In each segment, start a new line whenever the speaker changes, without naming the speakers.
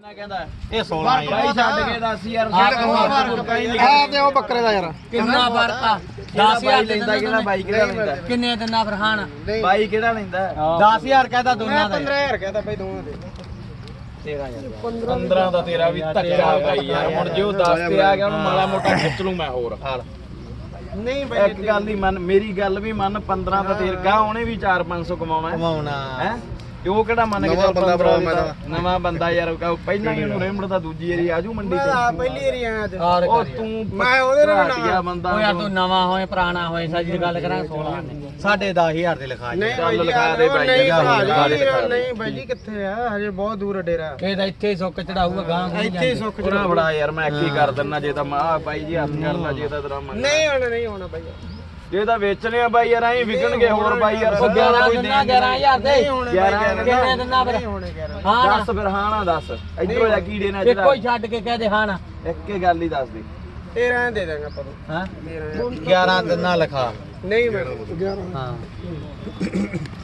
ਕਹਿੰਦਾ
ਇਹ 16
ਬਾਈ ਛੱਡ ਕੇ ਦੱਸ ਯਾਰ
ਆ ਤੇ ਉਹ ਬੱਕਰੇ ਦਾ ਯਾਰ।
ਕਿੰਨਾ ਫਰਕਾ
10000 ਲੈਂਦਾ ਕਿਹੜਾ ਬਾਈ ਕਿਹੜਾ ਲੈਂਦਾ?
ਕਿੰਨੇ ਦਿਨਾਂ ਫਰਹਾਨ?
ਬਾਈ ਕਿਹੜਾ ਲੈਂਦਾ?
10000 ਕਹਦਾ ਦੋਨਾਂ ਦਾ।
15000 ਕਹਿੰਦਾ ਬਈ ਦੋਵਾਂ ਦੇ।
15 ਦਾ। ਤੇਰਾ ਵੀ ਧੱਕਾ ਬਾਈ ਯਾਰ। ਹੁਣ ਜੇ ਉਹ 10 ਤੇ ਆ ਗਿਆ ਉਹਨੂੰ ਮਾੜਾ ਮੋਟਾ ਖਿੱਚ ਲੂ ਮੈਂ ਹੋਰ।
ਨਹੀਂ
ਇੱਕ ਗੱਲ ਹੀ ਮੰਨ ਮੇਰੀ ਗੱਲ ਵੀ ਮੰਨ 15 ਦਾ ਤੇਰ ਗਾ ਉਹਨੇ ਵੀ 4-500 ਕਮਾਉਣਾ।
ਕਮਾਉਣਾ।
ਹੈ? ਉਹ ਕਿਹੜਾ ਮੰਨ ਕੇ
ਨਵਾਂ ਬੰਦਾ
15
ਭਰਾ
ਦਾ।
ਮੈਂ
ਨਵਾਂ ਬੰਦਾ ਯਾਰ ਉਹ ਪਹਿਲਾਂ ਹੀ ਉਹਨੂੰ ਰੇਮੜ ਦਾ ਦੂਜੀ ਏਰੀ ਆਜੂ ਮੰਡੀ
ਮੈਂ ਤਾਂ
ਤੇ।
ਪਹਿਲੀ ਵਾਰੀ ਆਇਆ ਅੱਜ।
ਔਰ
ਉਹ ਤੂੰ
ਮੈਂ ਉਹਦੇ ਨਾਲ
ਘਾਟੀਆ ਬੰਦਾ
ਉਹ ਯਾਰ ਤੂੰ ਨਵਾਂ ਹੋਏ ਪੁਰਾਣਾ ਹੋਏ ਸਾਜੀ ਗੱਲ ਕਰਾਂ 16 ਨੇ
ਸਾਡੇ 10000 ਦੇ ਲਿਖਾ ਚੱਲ
ਜੀ,
ਲਿਖਾ ਦੇ ਬਾਈ
ਨਹੀਂ
ਬਾਈ ਜੀ ਕਿੱਥੇ ਆ? ਹਜੇ ਬਹੁਤ ਦੂਰ ਡੇਰਾ।
ਇਹ ਤਾਂ ਇੱਥੇ ਹੀ ਸੁੱਕ ਚੜਾਊਗਾ ਗਾਂ
ਇੱਥੇ ਹੀ ਸੁੱਕ
ਉਹਨਾਂ ਬੜਾ ਯਾਰ ਮੈਂ ਕੀ ਕਰ ਦਿੰਨਾ ਜੇ ਤਾਂ ਮਾ ਬਾਈ ਜੀ ਹੱਥ ਕਰਦਾ ਜੇ ਤਾਂ ਤੇਰਾ
ਨਹੀਂ ਹੋਣਾ ਨਹੀਂ ਹੋਣਾ ਬਾਈ।
ਜੇ ਤਾਂ ਵੇਚਣੇ ਆ ਬਾਈ ਯਾਰ ਐਂ ਵਿਕਣਗੇ ਹੋਰ ਬਾਈ ਯਾਰ।
ਉਹ 11 ਦਿਨਾਂ 11000 ਦੇ। ਕਿੰਨੇ ਦਿਨਾਂ ਫਿਰ?
ਨਹੀਂ ਹੋਣੇ ਕਹਿ ਰਹੇ
ਹਾਂ
ਦੱਸ ਫਿਰ ਹਾਂ ਨਾ ਦੱਸ। ਇਧਰੋਂ ਜਾ ਕੀੜੇ ਨਾਲ
ਇੱਕੋ ਹੀ ਛੱਡ ਕੇ ਕਹਦੇ ਹਾਂ ਨਾ।
ਇੱਕ ਹੀ ਗੱਲ ਹੀ ਦੱਸ ਦੇ।
ਤੇਰਾ ਦੇ ਦਾਂਗਾ ਆਪਾਂ ਨੂੰ।
ਹਾਂ।
11 ਦਿਨਾਂ ਲਿਖਾ। ਨਹੀਂ ਮੈਂ 11
ਹਾਂ।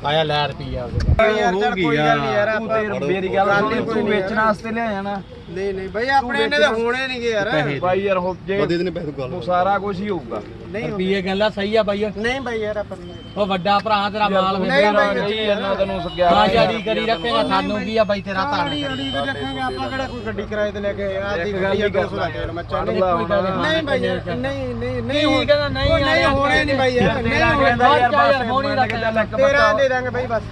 ਆਇਆ ਲੈ ਰੁਪਈਆ। ਉਹਦੇ
ਯਾਰ ਚੱਲ ਕੋਈ ਗੱਲ ਨਹੀਂ ਯਾਰ
ਤੂੰ
ਆਪਾਂ
ਤੇ ਮੇਰੀ ਗੱਲ ਸੁਣ ਤੂੰ ਵੇਚਣ ਵਾਸਤੇ ਲਿਆਇਆ ਨਾ।
ਨਹੀਂ ਨਹੀਂ ਬਾਈ ਆਪਣੇ ਇਹਨੇ ਤਾਂ ਹੋਣੇ ਨਹੀਂਗੇ ਯਾਰ।
ਬਾਈ ਯਾਰ ਹੋ ਜੇ ਉਹ ਸਾਰਾ ਕੁਝ ਹੀ ਹੋਊਗਾ।
ਨਹੀਂ
ਰੁਪਈਏ ਕਹਿੰਦਾ ਸਹੀ ਆ ਬਾਈ।
ਨਹੀਂ ਬਾਈ ਯਾਰ ਆਪਾਂ।
ਉਹ ਵੱਡਾ ਭਰਾ ਤੇਰਾ ਮਾਲ
ਨਹੀਂ ਬਾਈ,
ਨਹੀਂ ਇਹਨਾਂ ਤੈਨੂੰ
ਹਾਂ
11
ਜਾਰੀ ਕਰੀ ਰੱਖੇਗਾ ਸਾਨੂੰ ਕੀ ਆ ਬਾਈ ਤੇਰਾ ਧੰਨ
ਅੜੀ ਅੜੀ ਤੇ ਰੱਖਾਂਗੇ ਆਪਾਂ ਕਿਹੜਾ ਕੋਈ ਗੱਡੀ ਕਿਰਾਏ ਤੇ ਲੈ ਕੇ ਆ ਦੀ
ਗੱਲ
ਗੱਡੀ
ਹੀ
ਆ 200 ਦਾ ਤੇਲ ਮੱਚਾ ਨਹੀਂ ਨਹੀਂ ਬਾਈ ਯਾਰ ਨਹੀਂ ਨਹੀਂ ਨਹੀਂ
ਨਹੀਂ ਕਹਿੰਦਾ ਨਹੀਂ
ਨਹੀਂ
ਯਾਰ,
ਹੋਣੇ ਨਹੀਂ ਬਾਈ ਯਾਰ ਨਹੀਂ ਹੋਣੇ।
ਯਾਰ
ਯਾਰ,
ਬਸ
ਹੋਣੀ ਰੱਖ
ਚੱਲ ਇੱਕ
ਤੇਰਾ ਦੇ ਦਾਂਗੇ ਬਾਈ ਬਸ।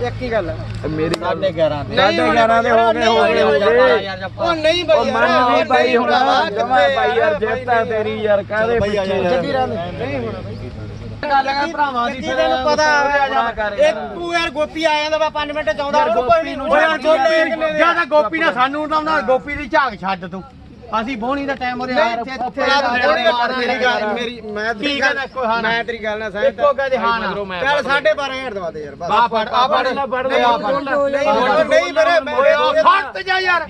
ਇੱਕ ਹੀ ਗੱਲ ਆ
ਮੇਰੀ ਗੱਲ
ਸਾਢੇ 11 ਦੇ
ਸਾਢੇ 11 ਦੇ ਹੋ ਗਏ ਹੋ ਗਏ ਹੋ ਗਏ।
ਯਾਰ
ਉਹ ਨਹੀਂ ਬਾਈ
ਉਹ
ਯਾਰ
ਮੰਨ ਨਹੀਂ ਬਾਈ ਹੁਣ
ਭਰਾਵਾ,
ਜਮਾ
ਕਿੱਥੇ
ਬਾਈ ਯਾਰ
ਬਾਈ
ਜੇਤਾ ਤੇਰੀ ਯਾਰ ਕਾਹਦੇ ਪਿੱਛੇ
ਜੱਗੀ ਰਾਂ ਨਹੀਂ ਹੋਣਾ ਬਾਈ।
ਗੱਲ ਕਰ ਭਰਾਵਾਂ ਦੀ
ਜਿੱਦੀ ਤੈਨੂੰ ਪਤਾ ਇਹ ਤੂੰ ਯਾਰ ਗੋਪੀ ਆ ਜਾਂਦਾ ਵਾ 5 ਮਿੰਟ ਚ ਆਉਂਦਾ ਉਹਨੂੰ ਕੋਈ ਨਹੀਂ
ਓ ਯਾਰ ਗੋਪੀ ਜ਼ਿਆਦਾ ਗੋਪੀ ਨਾਲ ਸਾਨੂੰ ਉਡਾਉਂਦਾ ਗੋਪੀ ਦੀ ਝਾਕ ਛੱਡ ਤੂੰ। ਅਸੀਂ ਬੋਣੀ ਦਾ ਟਾਈਮ ਉਹਦੇ ਯਾਰ
ਮੇਰੀ ਗੱਲ ਮੇਰੀ ਮੈਂ ਤੇਰੀ
ਠੀਕ ਹੈ ਨਾ, ਕੋਈ ਹਾਂ
ਗੱਲ
ਨਾ।
ਮੈਂ ਤੇਰੀ ਗੱਲ ਨਾਲ ਸਹਿਮਤ
ਇੱਕੋ ਕਹਦੇ ਹਾਂ।
ਚੱਲ 12500 ਦਵਾ ਦੇ ਯਾਰ ਬਸ।
ਆ ਫੜ ਆ ਫੜ
ਨਾ ਫੜ
ਨਹੀਂ
ਆ
ਨਹੀਂ ਨਹੀਂ ਮੇਰੇ ਮੈਂ
ਫੜ ਜਾ ਯਾਰ।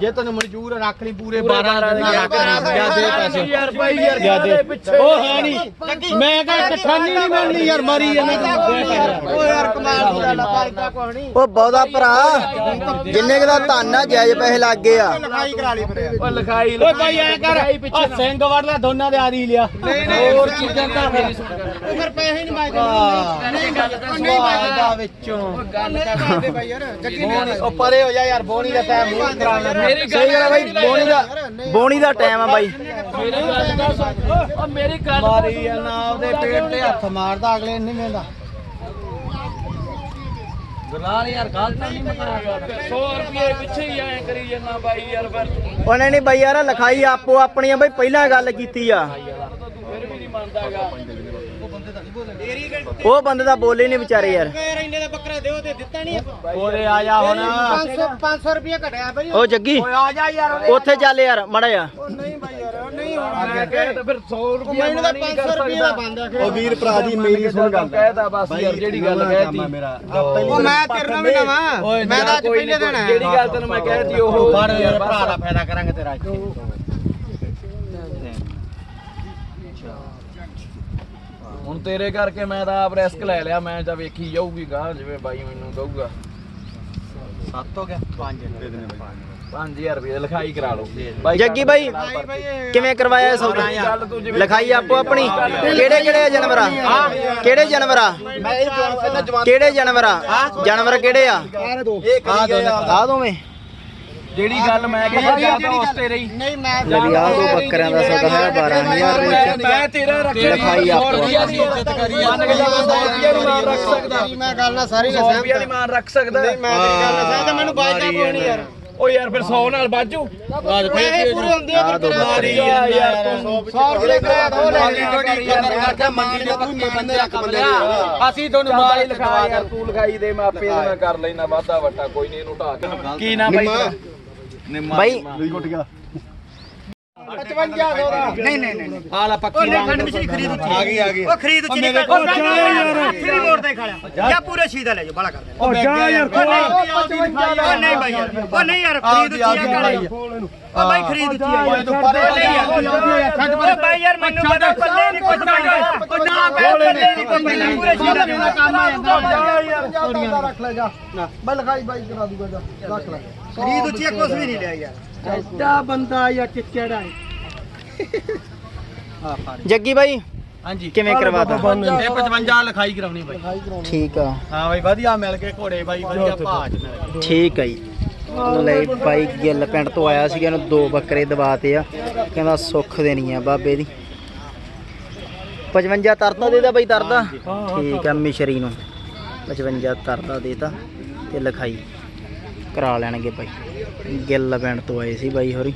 ਜੇ ਤੈਨੂੰ ਮਨਜ਼ੂਰ ਰੱਖ ਲਈ ਪੂਰੇ 12 ਦਿਨ ਰੱਖ ਲਈ ਜਾ ਦੇ ਪੈਸੇ।
ਯਾਰ ਬਾਈ ਯਾਰ
ਜਾ ਦੇ
ਪਿੱਛੇ
ਉਹ ਹੈ ਨਹੀਂ। ਮੈਂ ਕਹਾਂ ਕਠਾਨੀ ਨਹੀਂ ਮਿਲਣੀ ਯਾਰ ਮਰੀ
ਕਮਾਲ ਦੀ
ਉਹ ਬਹੁਤਾ ਭਰਾ ਜਿੰਨੇ ਕੁ ਦਾ ਧੰਨ ਆ ਜਾਇਜ਼ ਪੈਸੇ ਲੱਗ ਗਏ ਆ
ਲਿਖਾਈ ਕਰਾ ਲਈ ਫਿਰ
ਉਹ ਲਿਖਾਈ
ਓਏ ਭਾਈ ਐ ਕਰ ਆ ਸਿੰਘ ਵੜ ਲੈ ਦੋਨਾਂ ਦੇ ਆਦੀ ਲਿਆ
ਨਹੀਂ ਨਹੀਂ
ਹੋਰ ਚੀਜ਼ਾਂ ਤਾਂ ਫਿਰ
ਉਹ ਫਿਰ ਪੈਸੇ ਨਹੀਂ ਮਾਜਦੇ ਨਹੀਂ ਗੱਲ ਨਹੀਂ
ਦਾ ਵਿੱਚੋਂ
ਗੱਲ ਕਰਦੇ ਬਾਈ ਯਾਰ ਜੱਗੀ ਨਹੀਂ
ਉਹ ਪਰੇ ਹੋ ਜਾ ਯਾਰ ਬੋਣੀ ਦਾ ਟਾਈਮ ਮੂੰਹ ਕਰਾਉਣਾ
ਮੇਰੀ
ਸਹੀ ਗੱਲ ਆ ਬਾਈ ਬੋਣੀ ਦਾ ਬੋਣੀ ਦਾ ਟਾਈਮ ਆ ਬਾਈ
ਮੇਰੀ ਗੱਲ ਦਾ ਸੁਣ ਉਹ ਮੇਰੀ ਗੱਲ
ਮਾਰੀ ਆ ਨਾ ਉਹਦੇ ਪੇਟ ਤੇ ਹੱਥ ਮਾਰਦਾ ਅਗਲੇ ਨਹੀਂ ਵੇਂਦਾ ਗੁਲਾਲ ਯਾਰ ਗੱਲ ਤਾਂ ਨਹੀਂ ਮਕਾਇਆ
100 ਰੁਪਏ ਪਿੱਛੇ ਹੀ ਐ ਕਰੀ ਜੰਨਾ ਬਾਈ ਯਾਰ ਫਿਰ।
ਉਹਨੇ ਨਹੀਂ ਬਾਈ ਯਾਰ ਲਿਖਾਈ ਆਪੋ ਆਪਣੀ ਆ ਬਾਈ ਪਹਿਲਾਂ ਗੱਲ ਕੀਤੀ ਆ।
ਫਿਰ ਵੀ ਨਹੀਂ ਮੰਨਦਾਗਾ
ਉਹ ਬੰਦੇ ਦਾ ਬੋਲੇ ਨਹੀਂ ਵਿਚਾਰੇ ਯਾਰ।
ਯਾਰ ਇੰਨੇ ਦਾ ਬੱਕਰਾ ਦਿਓ ਤੇ ਦਿੱਤਾ ਨਹੀਂ
ਉਹਦੇ ਆ ਜਾ ਹੁਣ।
500 500 ਰੁਪਏ ਘਟਿਆ ਬਾਈ
ਉਹ ਜੱਗੀ
ਓਏ ਆ ਜਾ ਯਾਰ ਉਹਦੇ।
ਉੱਥੇ ਚੱਲ ਯਾਰ ਮੜਾ ਜਾ
ਉਹ ਨਹੀਂ
ਮੈਂ ਕਹੇ ਤਾਂ ਫਿਰ 100 ਰੁਪਏ
ਮੈਨੂੰ ਤਾਂ 500 ਰੁਪਏ ਦਾ ਬੰਦਾ
ਉਹ ਵੀਰ ਭਰਾ ਦੀ ਮੇਰੀ ਸੁਣ ਗੱਲ।
ਕਹਿਤਾ ਬਸ ਯਾਰ ਜਿਹੜੀ ਗੱਲ ਕਹਿਤੀ
ਉਹ ਮੈਂ ਤੇਰੇ ਨਾਲ ਵੀ ਨਵਾਂ। ਮੈਂ ਤਾਂ ਅੱਜ ਪਹਿਲੇ ਦਿਨ ਆਇਆ
ਜਿਹੜੀ ਗੱਲ ਤੈਨੂੰ ਮੈਂ ਕਹਿਤੀ ਉਹ
ਫੜ ਯਾਰ ਭਰਾ ਦਾ ਫਾਇਦਾ ਕਰਾਂਗੇ ਤੇਰਾ ਇੱਥੇ।
ਹੁਣ ਤੇਰੇ ਕਰਕੇ ਮੈਂ ਤਾਂ ਆਪ ਰਿਸਕ ਲੈ ਲਿਆ ਮੈਂ ਤਾਂ ਵੇਖੀ ਜਾਊਗੀ ਗਾਂ ਜਿਵੇਂ ਬਾਈ ਮੈਨੂੰ ਕਹੂਗਾ।
ਸੱਤ ਹੋ ਗਿਆ 5
5000 ਰੁਪਏ ਲਿਖਾਈ ਕਰਾ ਲਓ। ਬਾਈ
ਜੱਗੀ ਬਾਈ ਕਿਵੇਂ ਕਰਵਾਇਆ ਸੌਦਾ ਲਿਖਾਈ ਆਪੋ ਆਪਣੀ। ਕਿਹੜੇ ਕਿਹੜੇ ਜਾਨਵਰ? ਆ ਕਿਹੜੇ ਜਾਨਵਰ? ਆ ਕਿਹੜੇ ਜਾਨਵਰ? ਆ ਜਾਨਵਰ ਕਿਹੜੇ ਆ?
ਆ?
ਦੋਵੇਂ।
ਜਿਹੜੀ ਗੱਲ ਮੈਂ ਕਿਹਾ ਜਾਂ ਤਾਂ ਉਸ ਤੇ ਰਹੀ।
ਨਹੀਂ ਮੈਂ
ਲਵੀ ਆ ਦੋ ਬੱਕਰਿਆਂ ਦਾ ਸੌਦਾ ਹੈ 12000 ਦੇ। ਵਿੱਚ
ਮੈਂ ਤੇਰਾ ਰੱਖਿਆ
ਲਿਖਾਈ ਆਪੋ
ਦੀ ਇੱਜ਼ਤ ਕਰੀ
ਮੰਨ ਕੇ ਚੱਲ 100 ਰੁਪਏ ਦੀ ਮਾਨ ਰੱਖ ਸਕਦਾ।
ਮੈਂ ਗੱਲ ਨਾਲ ਸਾਰੀ
100 ਰੁਪਏ ਦੀ ਮਾਨ ਰੱਖ ਸਕਦਾ।
ਨਹੀਂ ਮੈਂ ਤੇਰੀ ਗੱਲ ਨਾਲ ਸਹਿਮਤ ਮੈਨੂੰ ਬਾਜਦਾ ਕੋਈ ਨਹੀਂ ਯਾਰ।
ਉਹ ਯਾਰ ਫਿਰ 100 ਨਾਲ ਬਾਜੂ
ਪੈਸੇ ਪੂਰੇ ਹੁੰਦੇ ਆ ਫਿਰ ਤੇਰਾ
ਮਾਰੀ ਯਾਰ ਤੂੰ
100 ਰੁਪਏ ਕਰਾਇਆ ਤਾਂ ਉਹ ਲੈ ਲਿਆ
ਕਰਕੇ ਮੰਡੀ ਦੇ ਪੱਕੇ ਬੰਦੇ ਰੱਖ ਬੰਦੇ ਅਸੀਂ ਤੁਹਾਨੂੰ
ਮਾਲ ਲਿਖਾ ਯਾਰ ਤੂੰ ਲਿਖਾਈ ਦੇ ਮੈਂ ਆਪੇ ਨਾਲ ਕਰ ਲੈਣਾ ਵਾਧਾ ਵਟਾ ਕੋਈ ਨਹੀਂ ਇਹਨੂੰ ਢਾ ਕੇ। ਕੀ ਨਾ ਬਾਈ ਨਿੰਮਾ
ਬਾਈ।
5500 ਦਾ। ਨਹੀਂ ਨਹੀਂ ਨਹੀਂ
ਆਲਾ ਪੱਕੀ
ਨਹੀਂ ਖੰਡ ਮਿਸ਼ਰੀ ਖਰੀਦ ਉੱਚੀ
ਆ ਗਈ ਆ ਗਈ।
ਉਹ ਖਰੀਦ ਉੱਚੀ ਨਹੀਂ ਕਰ ਅੱਥੀ ਮੋੜ ਤੇ ਖਾਲਿਆ ਜਾਂ। ਪੂਰੇ ਸ਼ੀਦਾ ਲੈ ਜਾਓ ਬੜਾ ਕਰ
ਉਹ ਜਾ ਯਾਰ
ਉਹ ਨਹੀਂ ਬਾਈ ਯਾਰ। ਉਹ ਨਹੀਂ ਯਾਰ ਖਰੀਦ ਉੱਚੀ ਆ ਕਾਲੇ ਉਹ ਬਾਈ ਖਰੀਦ ਉੱਚੀ ਆ ਯਾਰ
ਤੂੰ ਪਰੇ
ਨਹੀਂ ਯਾਰ ਉਹ ਬਾਈ ਯਾਰ ਮੈਨੂੰ ਪਤਾ ਪੱਲੇ ਨਹੀਂ ਕੁਝ ਮੰਗਦਾ ਉਹ ਨਾ ਪੱਲੇ ਨਹੀਂ ਕੁਝ ਮੰਗਦਾ ਪੂਰੇ ਸ਼ੀਦਾ ਦੇ
ਕੰਮ ਆ ਜਾਂਦਾ
ਯਾਰ। ਰੱਖ ਲੈ ਜਾ ਬਲ ਖਾਈ ਬਾਈ ਕਰਾ ਦੂਗਾ ਜਾ। ਰੱਖ ਲੈ। ਰੀਦ ਉੱਚੀ ਕੁਝ ਵੀ ਨਹੀਂ ਲਿਆ ਯਾਰ।
ਐਡਾ ਬੰਦਾ ਜਾਂ ਚਿੱਚੜਾ ਹੈ?
ਜੱਗੀ ਬਾਈ
ਹਾਂਜੀ।
ਕਿਵੇਂ ਕਰਵਾਤਾ?
ਇਹ 55 ਲਿਖਾਈ ਕਰਾਉਣੀ ਬਾਈ।
ਠੀਕ ਆ।
ਹਾਂ ਬਾਈ ਵਧੀਆ ਮਿਲ ਗਏ ਘੋੜੇ ਬਾਈ ਵਧੀਆ ਚ ਮਿਲ
ਠੀਕ ਆ ਜੀ। ਲੈ ਬਾਈ ਗਿੱਲ ਪਿੰਡ ਤੋਂ ਆਇਆ ਸੀਗਾ ਇਹਨੂੰ ਦੋ ਬੱਕਰੇ ਦਵਾਤੇ ਆ। ਕਹਿੰਦਾ ਸੁੱਖ ਦੇਣੀ ਆ ਬਾਬੇ ਦੀ। 55 ਤਰਤਾ ਦੇਦਾ ਬਾਈ ਤਰਦਾ ਠੀਕ ਆ ਮਿਸ਼ਰੀ ਨੂੰ। 55 ਤਰਤਾ ਦੇਤਾ ਤੇ ਲਿਖਾਈ ਕਰਾ ਲੈਣਗੇ ਬਾਈ। ਗਿੱਲ ਪਿੰਡ ਤੋਂ ਆਏ ਸੀ ਬਾਈ ਹੋਰੀ।